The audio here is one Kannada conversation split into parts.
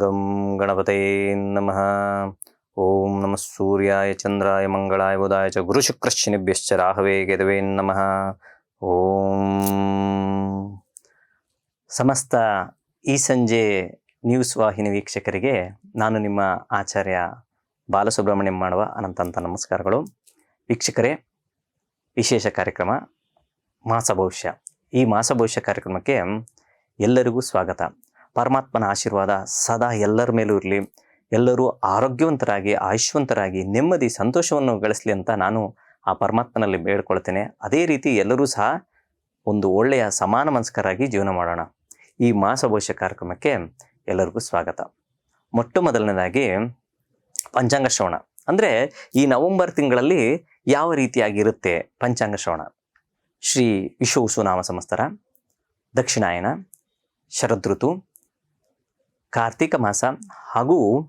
ಗಂ ಗಣಪತೇ ನಮಃ ಓಂ ನಮಃ ಸೂರ್ಯಾಯ ಚಂದ್ರಾಯ ಮಂಗಳಾಯ ಬುಧಾಯ ಚ ಗುರುಶುಕ್ರಶ್ಚಿನಿಭ್ಯಶ್ಚ ರಾಹವೇ ಗೆದವೇ ನಮಃ ಓಂ ಸಮಸ್ತ ಈ ಸಂಜೆ ನ್ಯೂಸ್ ವಾಹಿನಿ ವೀಕ್ಷಕರಿಗೆ ನಾನು ನಿಮ್ಮ ಆಚಾರ್ಯ ಬಾಲಸುಬ್ರಹ್ಮಣ್ಯಂ ಮಾಡುವ ಅನಂತಂತ ನಮಸ್ಕಾರಗಳು. ವೀಕ್ಷಕರೇ, ವಿಶೇಷ ಕಾರ್ಯಕ್ರಮ ಮಾಸ ಭವಿಷ್ಯ. ಈ ಮಾಸ ಭವಿಷ್ಯ ಕಾರ್ಯಕ್ರಮಕ್ಕೆ ಎಲ್ಲರಿಗೂ ಸ್ವಾಗತ. ಪರಮಾತ್ಮನ ಆಶೀರ್ವಾದ ಸದಾ ಎಲ್ಲರ ಮೇಲೂ ಇರಲಿ. ಎಲ್ಲರೂ ಆರೋಗ್ಯವಂತರಾಗಿ, ಆಯುಷ್ಯವಂತರಾಗಿ, ನೆಮ್ಮದಿ, ಸಂತೋಷವನ್ನು ಗಳಿಸಲಿ ಅಂತ ನಾನು ಆ ಪರಮಾತ್ಮನಲ್ಲಿ ಬೇಡ್ಕೊಳ್ತೇನೆ. ಅದೇ ರೀತಿ ಎಲ್ಲರೂ ಸಹ ಒಂದು ಒಳ್ಳೆಯ ಸಮಾನ ಮನಸ್ಕರಾಗಿ ಜೀವನ ಮಾಡೋಣ. ಈ ಮಾಸ ಭವಿಷ್ಯ ಕಾರ್ಯಕ್ರಮಕ್ಕೆ ಎಲ್ಲರಿಗೂ ಸ್ವಾಗತ. ಮೊಟ್ಟ ಮೊದಲನೇದಾಗಿ ಪಂಚಾಂಗ ಶ್ರವಣ. ಅಂದರೆ ಈ ನವೆಂಬರ್ ತಿಂಗಳಲ್ಲಿ ಯಾವ ರೀತಿಯಾಗಿರುತ್ತೆ ಪಂಚಾಂಗ ಶ್ರವಣ? ಶ್ರೀ ವಿಶ್ವ ನಾಮ ಸಂಸ್ಥರ, ದಕ್ಷಿಣಾಯನ, ಶರದೃತು ಕಾರ್ತಿಕ ಮಾಸ ಹಾಗೂ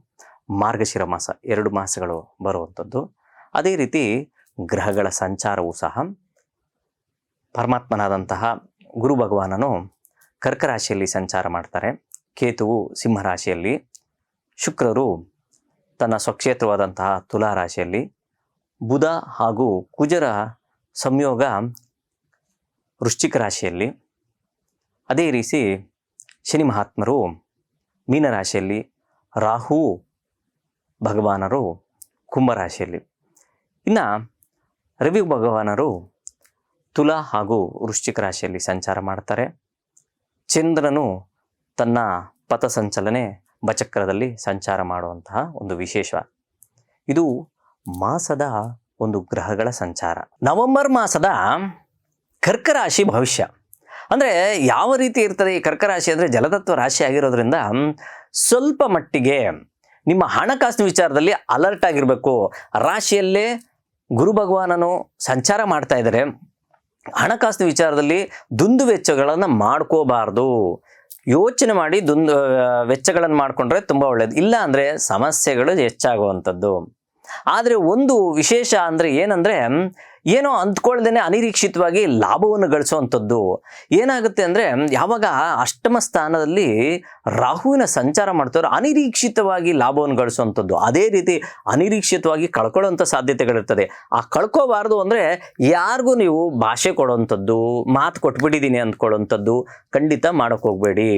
ಮಾರ್ಗಶಿರ ಮಾಸ ಎರಡು ಮಾಸಗಳು ಬರುವಂಥದ್ದು. ಅದೇ ರೀತಿ ಗ್ರಹಗಳ ಸಂಚಾರವೂ ಸಹ ಪರಮಾತ್ಮನಾದಂತಹ ಗುರು ಭಗವಾನನು ಕರ್ಕ ರಾಶಿಯಲ್ಲಿ ಸಂಚಾರ ಮಾಡ್ತಾರೆ. ಕೇತುವು ಸಿಂಹರಾಶಿಯಲ್ಲಿ, ಶುಕ್ರರು ತನ್ನ ಸ್ವಕ್ಷೇತ್ರವಾದಂತಹ ತುಲಾ ರಾಶಿಯಲ್ಲಿ ಬುಧ ಹಾಗೂ ಕುಜರ ಸಂಯೋಗ ವೃಶ್ಚಿಕ ರಾಶಿಯಲ್ಲಿ. ಅದೇ ರೀತಿ ಶನಿ ಮಹಾತ್ಮರು ಮೀನರಾಶಿಯಲ್ಲಿ ರಾಹು, ಭಗವಾನರು ಕುಂಭರಾಶಿಯಲ್ಲಿ. ಇನ್ನು ರವಿ ಭಗವಾನರು ತುಲಾ ಹಾಗೂ ವೃಶ್ಚಿಕ ರಾಶಿಯಲ್ಲಿ ಸಂಚಾರ ಮಾಡ್ತಾರೆ. ಚಂದ್ರನು ತನ್ನ ಪಥ ಸಂಚಲನೆ ಬಚಕ್ರದಲ್ಲಿ ಸಂಚಾರ ಮಾಡುವಂತಹ ಒಂದು ವಿಶೇಷ. ಇದು ಮಾಸದ ಒಂದು ಗ್ರಹಗಳ ಸಂಚಾರ. ನವೆಂಬರ್ ಮಾಸದ ಕರ್ಕ ರಾಶಿ ಭವಿಷ್ಯ. ಅಂದರೆ ಯಾವ ರೀತಿ ಇರ್ತದೆ ಈ ಕರ್ಕ ರಾಶಿ ಅಂದರೆ ಜಲತತ್ವ ರಾಶಿ ಆಗಿರೋದ್ರಿಂದ ಸ್ವಲ್ಪ ಮಟ್ಟಿಗೆ ನಿಮ್ಮ ಹಣಕಾಸಿನ ವಿಚಾರದಲ್ಲಿ ಅಲರ್ಟ್ ಆಗಿರಬೇಕು. ರಾಶಿಯಲ್ಲೇ ಗುರು ಭಗವಾನನು ಸಂಚಾರ ಮಾಡ್ತಾ ಇದ್ದಾರೆ ಹಣಕಾಸಿನ ವಿಚಾರದಲ್ಲಿ ದುಂದು ವೆಚ್ಚಗಳನ್ನು ಮಾಡ್ಕೋಬಾರ್ದು. ಯೋಚನೆ ಮಾಡಿ ದುಂದು ವೆಚ್ಚಗಳನ್ನು ಮಾಡಿಕೊಂಡ್ರೆ ತುಂಬ ಒಳ್ಳೆಯದು ಇಲ್ಲ ಅಂದರೆ ಸಮಸ್ಯೆಗಳು ಹೆಚ್ಚಾಗುವಂಥದ್ದು. ಆದರೆ ಒಂದು ವಿಶೇಷ ಅಂದರೆ ಏನಂದರೆ ಏನೋ ಅಂದ್ಕೊಳ್ದೇನೆ ಅನಿರೀಕ್ಷಿತವಾಗಿ ಲಾಭವನ್ನು ಗಳಿಸುವಂಥದ್ದು. ಏನಾಗುತ್ತೆ ಅಂದರೆ, ಯಾವಾಗ ಅಷ್ಟಮ ಸ್ಥಾನದಲ್ಲಿ ರಾಹುವಿನ ಸಂಚಾರ ಮಾಡ್ತಾರೋ ಅನಿರೀಕ್ಷಿತವಾಗಿ ಲಾಭವನ್ನು ಗಳಿಸುವಂಥದ್ದು. ಅದೇ ರೀತಿ ಅನಿರೀಕ್ಷಿತವಾಗಿ ಕಳ್ಕೊಳ್ಳುವಂಥ ಸಾಧ್ಯತೆಗಳಿರ್ತದೆ. ಆ ಕಳ್ಕೋಬಾರ್ದು ಅಂದರೆ ಯಾರಿಗೂ ನೀವು ಭಾಷೆ ಕೊಡೋವಂಥದ್ದು, ಮಾತು ಕೊಟ್ಬಿಟ್ಟಿದ್ದೀನಿ ಅಂದ್ಕೊಳ್ಳೋವಂಥದ್ದು ಖಂಡಿತ ಮಾಡೋಕೆ ಹೋಗಬೇಡಿ.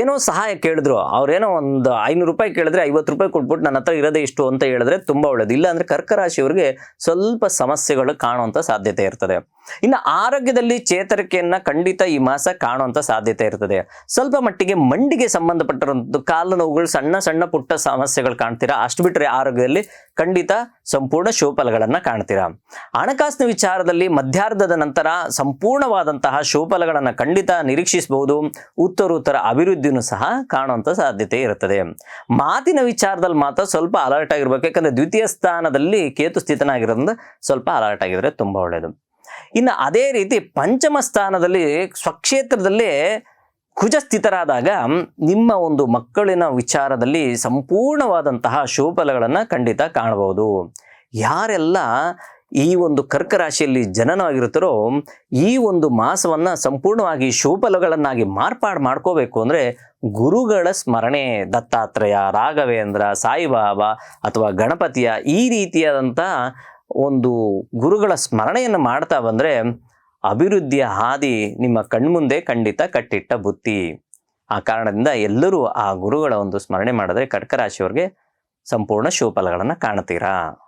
ಏನೋ ಸಹಾಯ ಕೇಳಿದ್ರು, ಅವ್ರೇನೋ ಒಂದು ಐನೂರು ರೂಪಾಯಿ ಕೇಳಿದ್ರೆ ಐವತ್ತು ರೂಪಾಯಿ ಕೊಟ್ಬಿಟ್ಟು ನನ್ನ ಹತ್ರ ಇರೋದೇ ಇಷ್ಟು ಅಂತ ಹೇಳಿದ್ರೆ ತುಂಬ ಒಳ್ಳೇದು. ಇಲ್ಲ ಅಂದರೆ ಕರ್ಕ ರಾಶಿಯವರಿಗೆ ಸ್ವಲ್ಪ ಸಮಸ್ಯೆಗಳು ಕಾಣುವಂಥ ಸಾಧ್ಯತೆ ಇರ್ತದೆ. ಇನ್ನು ಆರೋಗ್ಯದಲ್ಲಿ ಚೇತರಿಕೆಯನ್ನ ಖಂಡಿತ ಈ ಮಾಸ ಕಾಣುವಂಥ ಸಾಧ್ಯತೆ ಇರ್ತದೆ. ಸ್ವಲ್ಪ ಮಟ್ಟಿಗೆ ಮಂಡಿಗೆ ಸಂಬಂಧಪಟ್ಟಿರುವಂಥದ್ದು ಕಾಲು ನೋವುಗಳು, ಸಣ್ಣ ಸಣ್ಣ ಪುಟ್ಟ ಸಮಸ್ಯೆಗಳು ಕಾಣ್ತೀರಾ? ಅಷ್ಟು ಬಿಟ್ಟರೆ ಆರೋಗ್ಯದಲ್ಲಿ ಖಂಡಿತ ಸಂಪೂರ್ಣ ಶೋಪಲಗಳನ್ನು ಕಾಣ್ತೀರಾ? ಹಣಕಾಸಿನ ವಿಚಾರದಲ್ಲಿ ಮಧ್ಯಾರ್ಧದ ನಂತರ ಸಂಪೂರ್ಣವಾದಂತಹ ಶೋಪಲಗಳನ್ನು ಖಂಡಿತ ನಿರೀಕ್ಷಿಸಬಹುದು. ಉತ್ತರೋತ್ತರ ಅಭಿವೃದ್ಧಿಯೂ ಸಹ ಕಾಣುವಂಥ ಸಾಧ್ಯತೆ ಇರುತ್ತದೆ. ಮಾತಿನ ವಿಚಾರದಲ್ಲಿ ಮಾತ್ರ ಸ್ವಲ್ಪ ಅಲರ್ಟ್ ಆಗಿರ್ಬೇಕು. ಯಾಕಂದ್ರೆ ದ್ವಿತೀಯ ಸ್ಥಾನದಲ್ಲಿ ಕೇತು ಸ್ಥಿತನಾಗಿರೋದ್ರಿಂದ ಸ್ವಲ್ಪ ಅಲರ್ಟ್ ಆಗಿದ್ರೆ ತುಂಬಾ ಒಳ್ಳೆಯದು ಇನ್ನು ಅದೇ ರೀತಿ ಪಂಚಮ ಸ್ಥಾನದಲ್ಲಿ ಸ್ವಕ್ಷೇತ್ರದಲ್ಲಿ ಕುಜಸ್ಥಿತರಾದಾಗ ನಿಮ್ಮ ಒಂದು ಮಕ್ಕಳಿನ ವಿಚಾರದಲ್ಲಿ ಸಂಪೂರ್ಣವಾದಂತಹ ಶುಭಫಲಗಳನ್ನು ಖಂಡಿತ ಕಾಣಬಹುದು. ಯಾರೆಲ್ಲ ಈ ಒಂದು ಕರ್ಕ ರಾಶಿಯಲ್ಲಿ ಜನನವಾಗಿರುತ್ತಾರೋ ಈ ಒಂದು ಮಾಸವನ್ನು ಸಂಪೂರ್ಣವಾಗಿ ಶುಭಫಲಗಳನ್ನಾಗಿ ಮಾರ್ಪಾಡು ಮಾಡ್ಕೋಬೇಕು ಅಂದರೆ ಗುರುಗಳ ಸ್ಮರಣೆ, ದತ್ತಾತ್ರೇಯ, ರಾಘವೇಂದ್ರ, ಸಾಯಿಬಾಬಾ ಅಥವಾ ಗಣಪತಿಯ ಈ ರೀತಿಯಾದಂಥ ಒಂದು ಗುರುಗಳ ಸ್ಮರಣೆಯನ್ನು ಮಾಡ್ತಾ ಬಂದರೆ ಅಭಿವೃದ್ಧಿಯ ಹಾದಿ ನಿಮ್ಮ ಕಣ್ಮುಂದೆ ಖಂಡಿತ ಕಟ್ಟಿಟ್ಟ ಬುತ್ತಿ. ಆ ಕಾರಣದಿಂದ ಎಲ್ಲರೂ ಆ ಗುರುಗಳ ಒಂದು ಸ್ಮರಣೆ ಮಾಡಿದ್ರೆ ಕಟ್ಕರಾಶಿಯವ್ರಿಗೆ ಸಂಪೂರ್ಣ ಶುಭಫಲಗಳನ್ನು ಕಾಣ್ತೀರಾ?